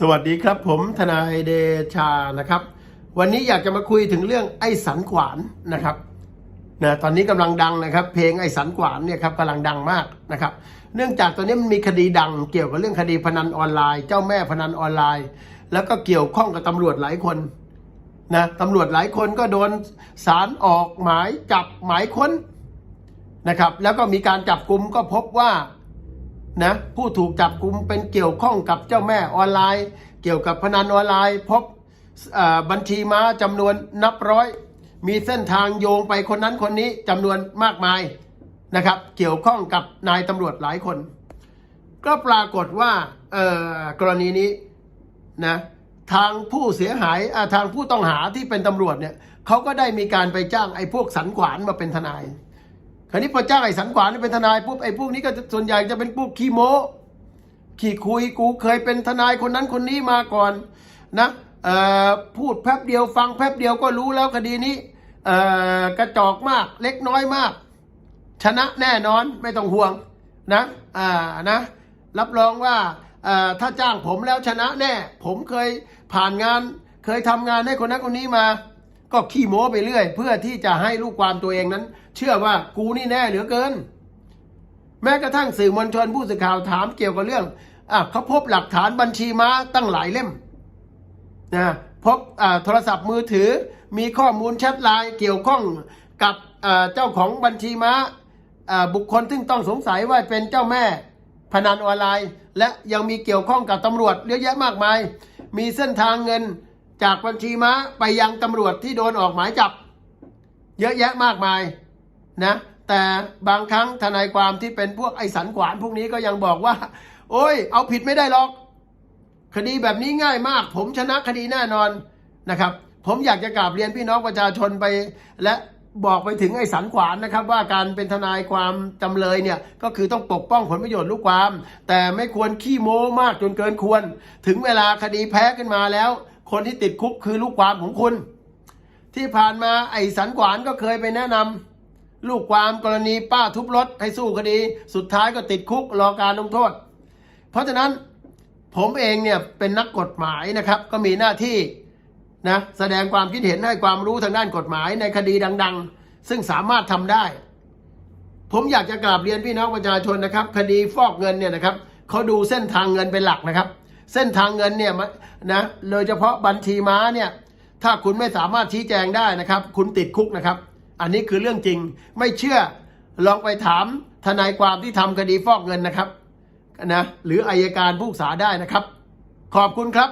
สวัสดีครับผมทนายเดชานะครับ วันนี้อยากจะมาคุยถึงเรื่องไอ้สันขวานนะครับนะตอนนี้กำลังดังนะครับ เพลงไอ้สันขวานเนี่ยครับกำลังดังมากนะครับ เนื่องจากตอนนี้มันมีคดีดังเกี่ยวกับเรื่องคดีพนันออนไลน์ เจ้าแม่พนันออนไลน์ แล้วก็เกี่ยวข้องกับตำรวจหลายคนนะตำรวจหลายคนก็โดนสารออกหมายจับหมายค้นนะครับ แล้วก็มีการจับกลุ่มก็พบว่า นะผู้ถูกจับกลุ่มเป็นเกี่ยวข้องกับเจ้าแม่ออนไลน์ เกี่ยวกับพนันออนไลน์ พบบัญชีม้าจำนวนนับร้อย มีเส้นทางโยงไปคนนั้นคนนี้จำนวนมากมายนะครับ เกี่ยวข้องกับนายตำรวจหลายคน ก็ปรากฏว่ากรณีนี้นะทางผู้เสียหายทางผู้ต้องหาที่เป็นตำรวจเนี่ยเขาก็ได้มีการไปจ้างไอ้พวกสันขวานมาเป็นทนายาวนี้พอจ้างไอ้สันขวานเป็นทนายปุ๊บไอ้พวกนี้ก็จะส่วนใหญ่จะเป็นพวกขี้โม้ขี้คุยกูเคยเป็นทนายคนนั้นคนนี้มาก่อนนะเอ่อพูดแป๊บเดียวฟังแป๊บเดียวก็รู้แล้วคดีนี้เอ่อกระจอกมากเล็กน้อยมาก ชนะแน่นอนไม่ต้องห่วงนะอ่านะรับรองว่าเอ่อถ้าจ้างผมแล้วชนะแน่ ผมเคยผ่านงาน เคยทำงานให้คนนั้นคนนี้มา ก็ขี้โม้ไปเรื่อย เพื่อที่จะให้ลูกความตัวเองนั้น เชื่อว่ากูนี่แน่เหลือเกิน แม้กระทั่งสื่อมวลชนผู้สื่อข่าวถามเกี่ยวกับเรื่องอะเขาพบหลักฐานบัญชีม้าตั้งหลายเล่มนะพบอ่าโทรศัพท์มือถือมีข้อมูลแชทไลน์เกี่ยวข้องกับอ่าเจ้าของบัญชีม้าอ่าบุคคลซึ่งต้องสงสัยว่าเป็นเจ้าแม่พนันออนไลน์ และยังมีเกี่ยวข้องกับตำรวจเยอะแยะมากมาย มีเส้นทางเงิน จากบัญชีม้าไปยังตำรวจที่โดนออกหมายจับ เยอะแยะมากมายนะ แต่บางครั้งทนายความที่เป็นพวกไอ้สันขวานพวกนี้ก็ยังบอกว่า โอ้ย เอาผิดไม่ได้หรอก คดีแบบนี้ง่ายมาก ผมชนะคดีแน่นอนนะครับ ผมอยากจะกราบเรียนพี่น้องประชาชนไป และบอกไปถึงไอ้สันขวานนะครับ ว่าการเป็นทนายความจำเลยเนี่ยก็คือต้องปกป้องผลประโยชน์ลูกความ แต่ไม่ควรขี้โม้มากจนเกินควร ถึงเวลาคดีแพ้ขึ้นมาแล้ว คนที่ติดคุกคือลูกความของคุณ ที่ผ่านมาไอ้สันขวานก็เคยไปแนะนำลูกความกรณีป้าทุบรถให้สู้คดี สุดท้ายก็ติดคุกรอการลงโทษ เพราะฉะนั้นผมเองเนี่ยเป็นนักกฎหมายนะครับ ก็มีหน้าที่นะแสดงความคิดเห็นให้ความรู้ทางด้านกฎหมายในคดีดัง ๆ ซึ่งสามารถทำได้ ผมอยากจะกราบเรียนพี่น้องประชาชนนะครับ คดีฟอกเงินเนี่ยนะครับเขาดูเส้นทางเงินเป็นหลักนะครับ เส้นทางเงินเนี่ยนะโดยเฉพาะบัญชีม้าเนี่ยถ้าคุณไม่สามารถชี้แจงได้นะครับ คุณติดคุกนะครับ อันนี้คือเรื่องจริง ไม่เชื่อลองไปถามทนายความที่ทำคดีฟอกเงินนะครับนะหรืออายการผู้สาได้นะครับ ขอบคุณครับ